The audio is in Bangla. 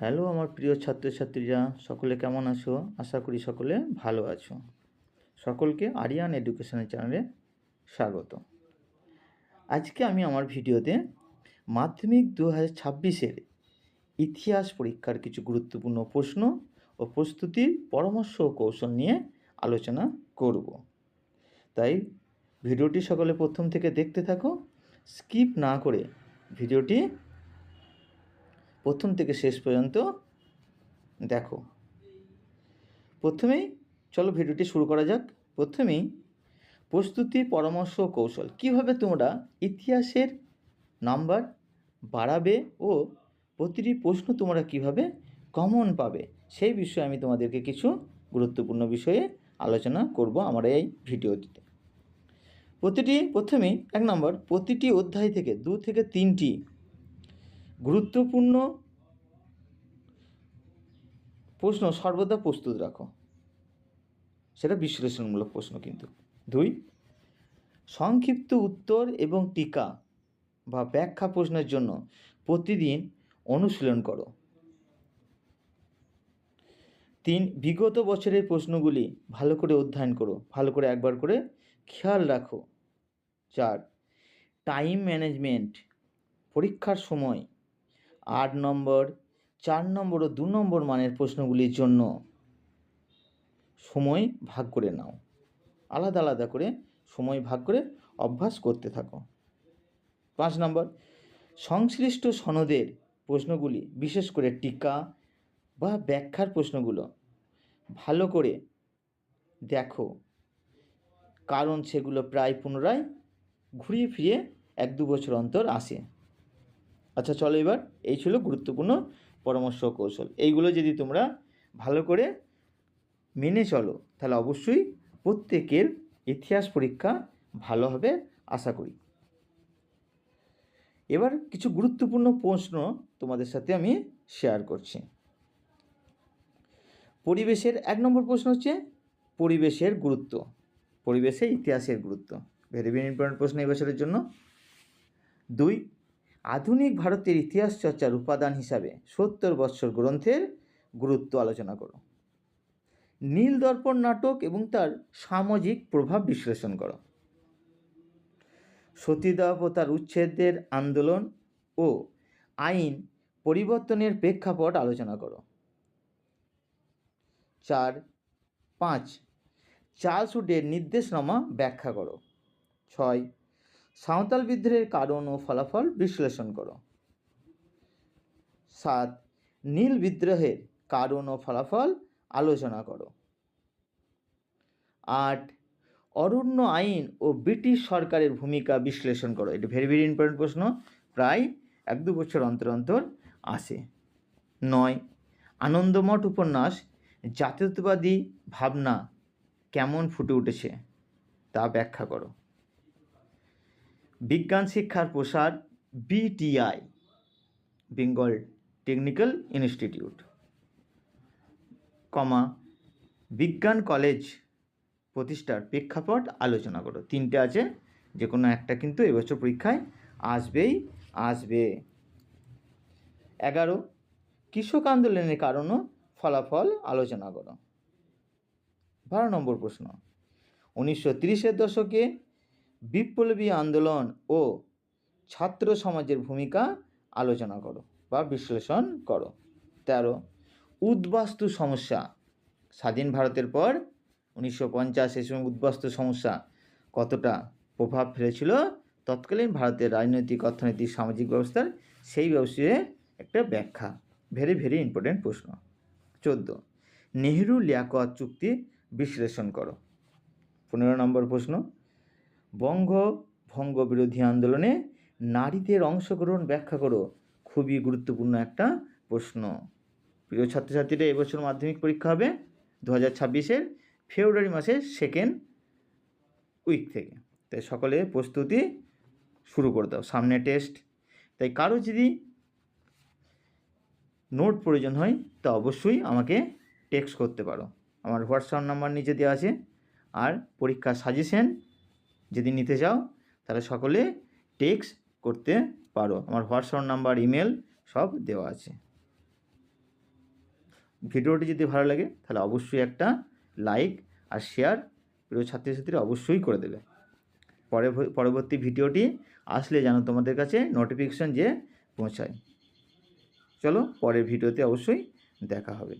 হ্যালো, আমার প্রিয় ছাত্রছাত্রীরা, সকলে কেমন আছো? আশা করি সকলে ভালো আছো। সকলকে আরিয়ান এডুকেশনের চ্যানেলে স্বাগত। আজকে আমি আমার ভিডিওতে মাধ্যমিক দু হাজার ছাব্বিশের ইতিহাস পরীক্ষার কিছু গুরুত্বপূর্ণ প্রশ্ন ও প্রস্তুতির পরামর্শ ও কৌশল নিয়ে আলোচনা করব। তাই ভিডিওটি সকলে প্রথম থেকে দেখতে থাকো, স্কিপ না করে ভিডিওটি প্রথম থেকে শেষ পর্যন্ত দেখো। প্রথমেই চলো ভিডিওটি শুরু করা যাক। প্রথমেই প্রস্তুতি, পরামর্শ, কৌশল। কীভাবে তোমরা ইতিহাসের নাম্বার বাড়াবে ও প্রতিটি প্রশ্ন তোমরা কীভাবে কমন পাবে, সেই বিষয়ে আমি তোমাদেরকে কিছু গুরুত্বপূর্ণ বিষয়ে আলোচনা করব আমার এই ভিডিওটিতে। প্রতিটি, প্রথমেই এক নম্বর, প্রতিটি অধ্যায় থেকে দু থেকে তিনটি গুরুত্বপূর্ণ প্রশ্ন সর্বদা প্রস্তুত রাখো। সেটা বিশ্লেষণমূলক প্রশ্ন কিন্তু। দুই, সংক্ষিপ্ত উত্তর এবং টিকা বা ব্যাখ্যা প্রশ্নের জন্য প্রতিদিন অনুশীলন করো। তিন, বিগত বছরের প্রশ্নগুলি ভালো করে অধ্যয়ন করো। ভালো করে একবার করে খেয়াল রাখো। চার টাইম ম্যানেজমেন্ট পরীক্ষার সময় আট নম্বর, চার নম্বর ও দু নম্বর মানের প্রশ্নগুলির জন্য সময় ভাগ করে নাও। আলাদা আলাদা করে সময় ভাগ করে অভ্যাস করতে থাকো। পাঁচ নম্বর, সংশ্লিষ্ট সনদের প্রশ্নগুলি, বিশেষ করে টিকা বা ব্যাখ্যার প্রশ্নগুলো ভালো করে দেখো। কারণ সেগুলো প্রায় পুনরায় ঘুরিয়ে ফিরিয়ে এক দু বছর অন্তর আসে। আচ্ছা চলো এবার এই ছিল গুরুত্বপূর্ণ পরামর্শ কৌশল। এইগুলো যদি তোমরা ভালো করে মেনে চলো, তাহলে অবশ্যই প্রত্যেকের ইতিহাস পরীক্ষা ভালো হবে, আশা করি। এবার কিছু গুরুত্বপূর্ণ প্রশ্ন তোমাদের সাথে আমি শেয়ার করছি। পরিবেশের, এক নম্বর প্রশ্ন হচ্ছে পরিবেশের গুরুত্ব। পরিবেশে ইতিহাসের গুরুত্ব। ভেরি ভেরি ইম্পর্টেন্ট প্রশ্ন এই বছরের জন্য। দুই আধুনিক ভারতের ইতিহাস চর্চার উপাদান হিসাবে সত্তর বৎসর গ্রন্থের গুরুত্ব আলোচনা করো। নীল দর্পণ নাটক এবং তার সামাজিক প্রভাব বিশ্লেষণ করো। সতীদাহ ও তার উচ্ছেদের আন্দোলন ও আইন পরিবর্তনের প্রেক্ষাপট আলোচনা করো। চার, পাঁচ, চার্লস উডের নির্দেশনামা ব্যাখ্যা করো। ছয় সাঁওতাল বিদ্রোহের কারণ ও ফলাফল বিশ্লেষণ করো। সাত, নীল বিদ্রোহের কারণ ও ফলাফল আলোচনা করো। আট, অরণ্য আইন ও ব্রিটিশ সরকারের ভূমিকা বিশ্লেষণ করো। এটা ভেরি ভেরি ইম্পর্টেন্ট প্রশ্ন। প্রায় এক দু বছর অন্তর অন্তর আসে নয়, আনন্দমঠ উপন্যাস, জাতীয়তাবাদী ভাবনা কেমন ফুটে উঠেছে তা ব্যাখ্যা করো। বিজ্ঞান শিক্ষার প্রসার, BTI, Bengal Technical Institute, comma, বিজ্ঞান কলেজ প্রতিষ্ঠার প্রেক্ষাপট আলোচনা করো। তিনটে আছে যে কোনো একটা কিন্তু এবছর পরীক্ষায় আসবেই, আসবে। এগারো, কৃষক আন্দোলনের কারণও ফলাফল আলোচনা করো। বারো নম্বর প্রশ্ন, উনিশশো তিরিশের দশকে বিপ্লবী আন্দোলন ও ছাত্র সমাজের ভূমিকা আলোচনা করো বা বিশ্লেষণ করো। তেরো, উদ্বাস্তু সমস্যা। স্বাধীন ভারতের পর উনিশশো পঞ্চাশে সময় উদ্বাস্তু সমস্যা কতটা প্রভাব ফেলেছিল, তৎকালীন ভারতের রাজনৈতিক, অর্থনৈতিক, সামাজিক ব্যবস্থার সেই ব্যবসায় একটা ব্যাখ্যা। ভেরি ভেরি ইম্পর্টেন্ট প্রশ্ন। চোদ্দ নেহেরু লিয়াকত চুক্তি বিশ্লেষণ করো। পনেরো নম্বর প্রশ্ন বঙ্গ ভঙ্গ বিরোধী আন্দোলনে নারীদের অংশগ্রহণ ব্যাখ্যা করো। খুবই গুরুত্বপূর্ণ একটা প্রশ্ন। প্রিয় ছাত্রছাত্রীরা, এবছর মাধ্যমিক পরীক্ষা হবে দু হাজার ছাব্বিশের ফেব্রুয়ারি মাসের সেকেন্ড উইক থেকে। তাই সকলে প্রস্তুতি শুরু করে দাও, সামনে টেস্ট তাই কারও যদি নোট প্রয়োজন হয়, তা অবশ্যই আমাকে টেক্সট করতে পারো। আমার হোয়াটসঅ্যাপ নাম্বার নিচে দেওয়া আছে। আর পরীক্ষার সাজেশন যদি নিতে চাও, তাহলে সকলে টেক্সট করতে পারো। আমার হোয়াটসঅ্যাপ নাম্বার ইমেল সব দেওয়া আছে। ভিডিওটি যদি ভালো লাগে, তাহলে অবশ্যই একটা লাইক আর শেয়ার প্রিয় ছাত্রছাত্রীরা অবশ্যই করে দেবে। পরে পরবর্তী ভিডিওটি আসলে যেন তোমাদের কাছে নোটিফিকেশান যে পৌঁছায়। চলো পরের ভিডিওতে অবশ্যই দেখা হবে।